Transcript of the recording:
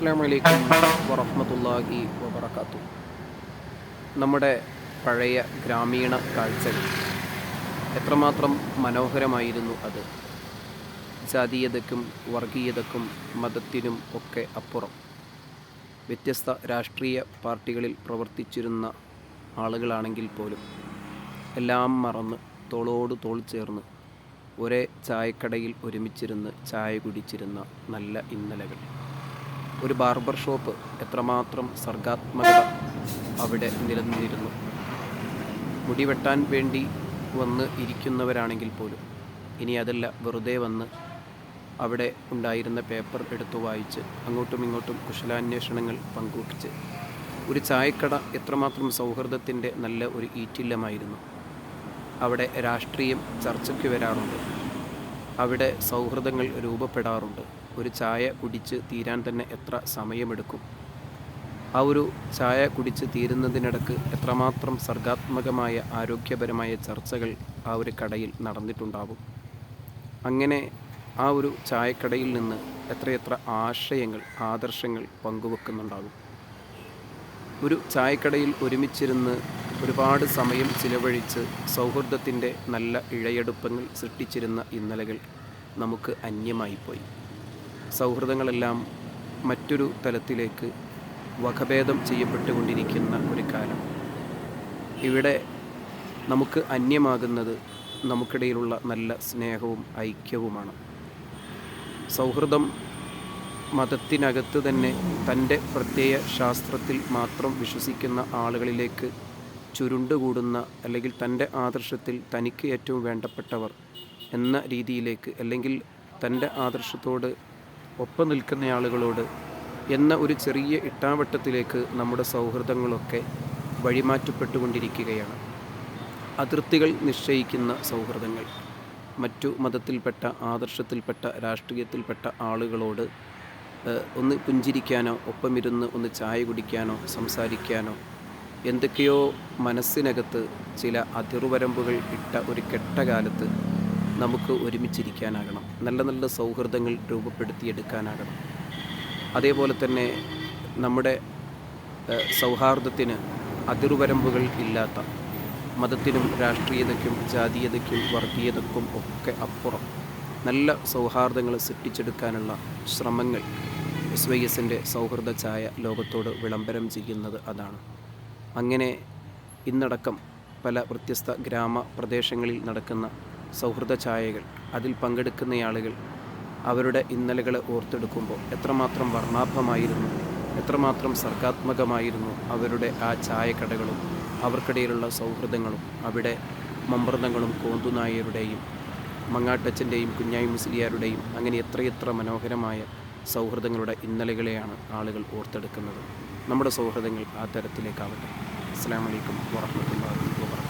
അസ്സാം വലൈക്കും വറഹമത്തല്ലാഹി വബർക്കാത്തു നമ്മുടെ പഴയ ഗ്രാമീണ കാഴ്ചകൾ എത്രമാത്രം മനോഹരമായിരുന്നു അത്. ജാതീയതയ്ക്കും വർഗീയതയ്ക്കും മതത്തിനും ഒക്കെ അപ്പുറം വ്യത്യസ്ത രാഷ്ട്രീയ പാർട്ടികളിൽ പ്രവർത്തിച്ചിരുന്ന ആളുകളാണെങ്കിൽ പോലും എല്ലാം മറന്ന് തോളോട് തോൾ ചേർന്ന് ഒരേ ചായക്കടയിൽ ഒരുമിച്ചിരുന്ന് ചായ കുടിച്ചിരുന്ന നല്ല ഇന്നലകൾ. ഒരു ബാർബർ ഷോപ്പ് എത്രമാത്രം സർഗാത്മകത അവിടെ നിലനിന്നിരുന്നു. മുടി വെട്ടാൻ വേണ്ടി വന്ന് ഇരിക്കുന്നവരാണെങ്കിൽ പോലും ഇനി അതല്ല വെറുതെ വന്ന് അവിടെ ഉണ്ടായിരുന്ന പേപ്പർ എടുത്തു വായിച്ച് അങ്ങോട്ടും ഇങ്ങോട്ടും കുശലാന്വേഷണങ്ങൾ പങ്കുവച്ച് ഒരു ചായക്കട എത്രമാത്രം സൗഹൃദത്തിന്റെ നല്ല ഒരു ഈറ്റില്ലമായിരുന്നു. അവിടെ രാഷ്ട്രീയം ചർച്ചയ്ക്ക് വരാറുണ്ട്. അവിടെ സൗഹൃദങ്ങൾ രൂപപ്പെടാറുണ്ട്. ഒരു ചായ കുടിച്ച് തീരാൻ തന്നെ എത്ര സമയമെടുക്കും? ആ ഒരു ചായ കുടിച്ച് തീരുന്നതിനിടക്ക് എത്രമാത്രം സർഗാത്മകമായ ആരോഗ്യപരമായ ചർച്ചകൾ ആ ഒരു കടയിൽ നടന്നിട്ടുണ്ടാവും? അങ്ങനെ ആ ഒരു ചായക്കടയിൽ നിന്ന് എത്രയെത്ര ആശയങ്ങൾ ആദർശങ്ങൾ പങ്കുവെക്കുന്നുണ്ടാകും ഒരു ചായക്കടയിൽ ഒരുമിച്ചിരുന്ന് ഒരുപാട് സമയം ചിലവഴിച്ച് സൗഹൃദത്തിന്റെ നല്ല ഇഴയെടുപ്പങ്ങൾ സൃഷ്ടിച്ചിരുന്ന ഇന്നലകൾ നമുക്ക് അന്യമായിപ്പോയി. സൗഹൃദങ്ങളെല്ലാം മറ്റൊരു തലത്തിലേക്ക് വകഭേദം ചെയ്യപ്പെട്ടുകൊണ്ടിരിക്കുന്ന ഒരു കാലം. ഇവിടെ നമുക്ക് അന്യമാകുന്നത് നമുക്കിടയിലുള്ള നല്ല സ്നേഹവും ഐക്യവുമാണ്. സൗഹൃദം മതത്തിനകത്ത് തന്നെ തന്റെ പ്രത്യയ ശാസ്ത്രത്തിൽ മാത്രം വിശ്വസിക്കുന്ന ആളുകളിലേക്ക് ചുരുണ്ടുകൂടുന്ന അല്ലെങ്കിൽ തന്റെ ആദർശത്തിൽ തനിക്ക് ഏറ്റവും വേണ്ടപ്പെട്ടവർ എന്ന രീതിയിലേക്ക് അല്ലെങ്കിൽ തന്റെ ആദർശത്തോട് ഒപ്പം നിൽക്കുന്ന ആളുകളോട് എന്ന ഒരു ചെറിയ ഇട്ടാവട്ടത്തിലേക്ക് നമ്മുടെ സൗഹൃദങ്ങളൊക്കെ വഴിമാറ്റപ്പെട്ടുകൊണ്ടിരിക്കുകയാണ്. അതിർത്തികൾ നിശ്ചയിക്കുന്ന സൗഹൃദങ്ങൾ. മറ്റു മതത്തിൽപ്പെട്ട ആദർശത്തിൽപ്പെട്ട രാഷ്ട്രീയത്തിൽപ്പെട്ട ആളുകളോട് ഒന്ന് പുഞ്ചിരിക്കാനോ ഒപ്പമിരുന്ന് ഒന്ന് ചായ കുടിക്കാനോ സംസാരിക്കാനോ എന്തൊക്കെയോ മനസ്സിനകത്ത് ചില അതിർവരമ്പുകൾ ഇട്ട ഒരു കെട്ട കാലത്ത് നമുക്ക് ഒരുമിച്ചിരിക്കാനാകണം. നല്ല നല്ല സൗഹൃദങ്ങൾ രൂപപ്പെടുത്തിയെടുക്കാനാകണം. അതേപോലെ തന്നെ നമ്മുടെ സൗഹാർദ്ദത്തിന് അതിർവരമ്പുകൾ ഇല്ലാത്ത മതത്തിനും രാഷ്ട്രീയതയ്ക്കും ജാതീയതയ്ക്കും വർഗീയതയ്ക്കും ഒക്കെ അപ്പുറം നല്ല സൗഹാർദ്ദങ്ങൾ സൃഷ്ടിച്ചെടുക്കാനുള്ള ശ്രമങ്ങൾ എസ് വൈ എസിന്റെ സൗഹൃദ ചായ ലോകത്തോട് വിളംബരം ചെയ്യുന്നത് അതാണ്. അങ്ങനെ ഇന്നടക്കം പല വ്യത്യസ്ത ഗ്രാമ പ്രദേശങ്ങളിൽ നടക്കുന്ന സൗഹൃദ ഛായകൾ അതിൽ പങ്കെടുക്കുന്ന ആളുകൾ അവരുടെ ഇന്നലകളെ ഓർത്തെടുക്കുമ്പോൾ എത്രമാത്രം വർണാഭമായിരുന്നു എത്രമാത്രം സർഗാത്മകമായിരുന്നു അവരുടെ ആ ചായക്കടകളും അവർക്കിടയിലുള്ള സൗഹൃദങ്ങളും അവിടെ മമ്പർന്നങ്ങളും കോന്തുനായരുടെയും മങ്ങാട്ടച്ചന്റെയും കുഞ്ഞായി മുസ്ലിയാരുടെയും അങ്ങനെ എത്രയെത്ര മനോഹരമായ സൗഹൃദങ്ങളുടെ ഇന്നലകളെയാണ് ആളുകൾ ഓർത്തെടുക്കുന്നത്. നമ്മുടെ സൗഹൃദങ്ങൾ ആ തരത്തിലേക്കാവട്ടെ. അസ്സാം വലൈക്കും വാഹമത്തല്ലാ വാ